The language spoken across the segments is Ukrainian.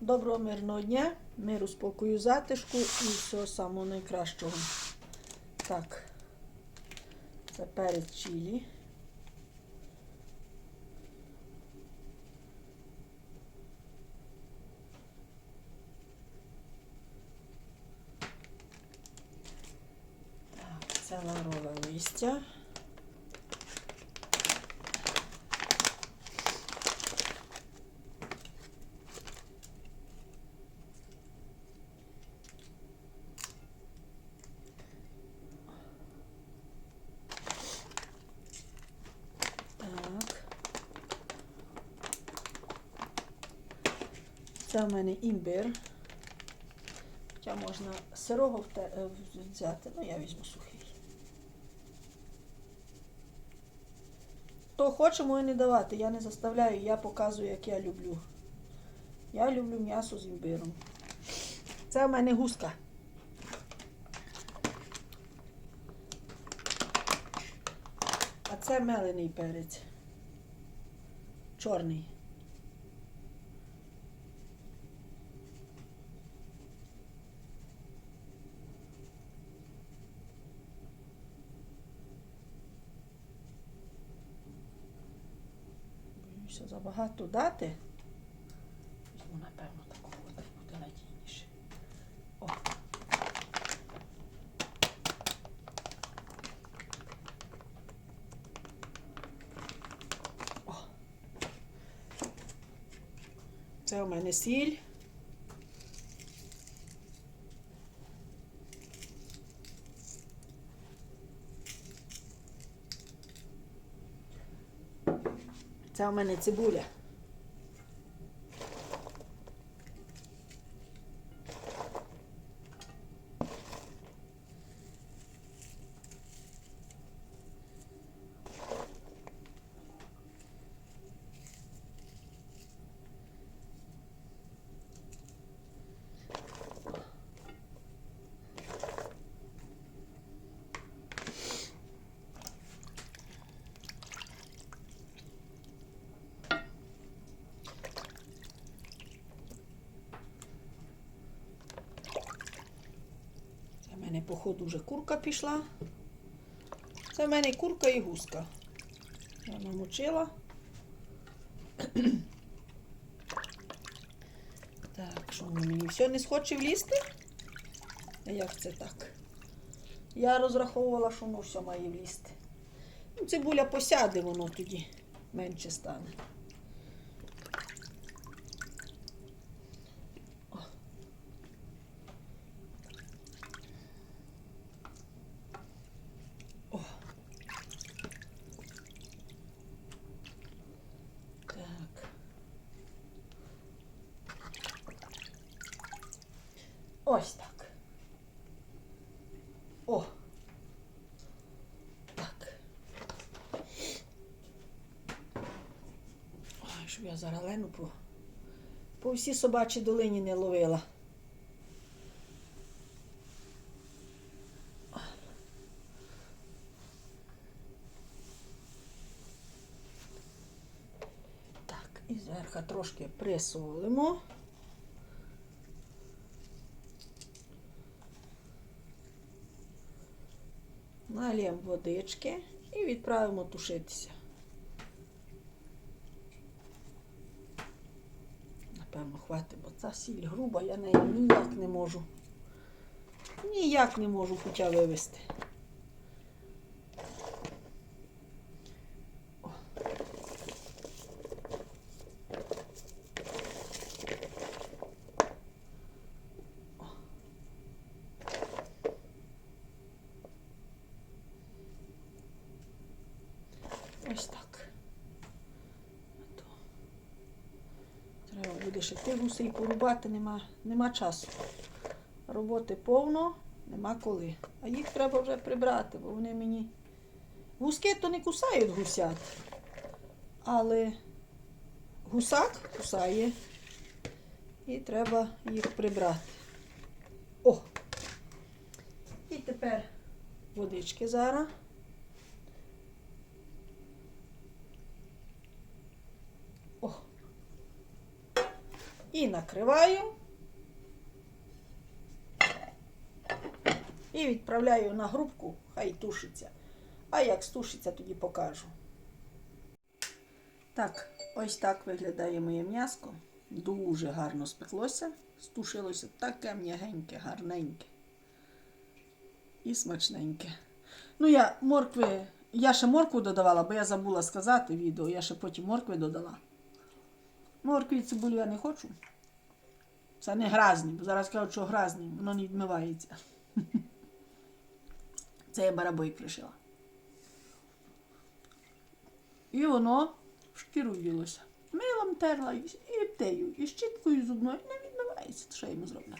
Доброго мирного дня, миру, спокою, затишку і всього самого найкращого. Так, це перець чилі. Так, це лаврове листя. Так. Це в мене імбир. Хоча можна сирого е, взяти, ну я візьму сухий. Хто хоче, може не давати. Я не заставляю, я показую, як я люблю. Я люблю м'ясо з імбиром. Це в мене гуска. А це мелений перець. Чорний. Боюся забагато дати. Візьму, напевно, такого воду буде надійніше. О. О. Це у мене сіль. Це у мене цибуля. Це в мене, походу, вже курка пішла. Це в мене курка і гуска. Я намочила. Так, що мені все не схоче влізти? А як це так? Я розраховувала, що воно все має влізти. Ну, цибуля посяде, воно тоді менше стане. О. Так. Ось так. О. Так. Ой, щоб я зараз лену по, по всій собачій долині не ловила. Так, і зверху трошки присолимо. Налємо водички і відправимо тушитися. Напевно, хватить, бо ця сіль груба, я неї ніяк не можу. Ніяк не можу хоча вивести. О. О. Ось так. А то Ще ти гусей порубати, нема, нема часу. Роботи повно, нема коли. А їх треба вже прибрати, бо вони мені. Гуски то не кусають гусят. Але гусак кусає. І треба їх прибрати. О! І тепер водички зараз. О. І накриваю. І відправляю на грубку, хай тушиться. А як стушиться, тоді покажу. Так, ось так виглядає моє м'яско. Дуже гарно спеклося. Стушилося таке м'ягеньке, гарненьке. І смачненьке. Ну, я моркви. Я ще моркву додавала, бо я забула сказати відео, я ще потім моркви додала. Моркві і цибулю я не хочу. Це не гразні, бо зараз кажуть, що гразні, воно не відмивається. Це я барабой лишила. І воно в шкіру ділося. Милом терла і, і тею, і щіткою зубною не відмивається. Що я йому зроблю?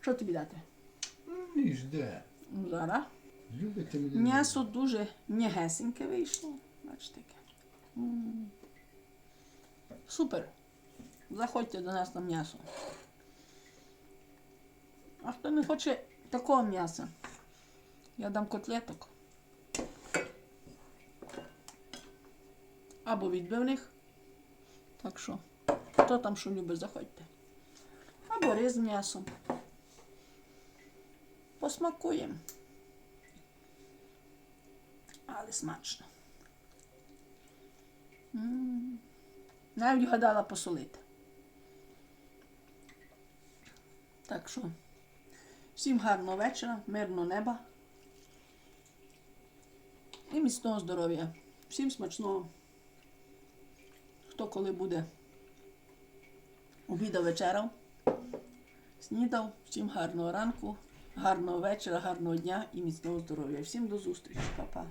Що тобі дати? Ніж де? Ну, зараз. Любите мене? М'ясо дуже м'ягесеньке вийшло. Бачите таке. М. Супер. Заходьте до нас на м'ясо. А хто не хоче такого м'яса, я дам котлеток. Або відбивних. Так що, хто там що любить, заходьте. Або рис з м'ясом. Посмакуємо. Але смачно. М. Навіть гадала посолити. Так що, всім гарного вечора, мирного неба і міцного здоров'я. Всім смачного. Хто коли буде обідав вечерав, снідав, всім гарного ранку, гарного вечора, гарного дня і міцного здоров'я. Всім до зустрічі, Па-па.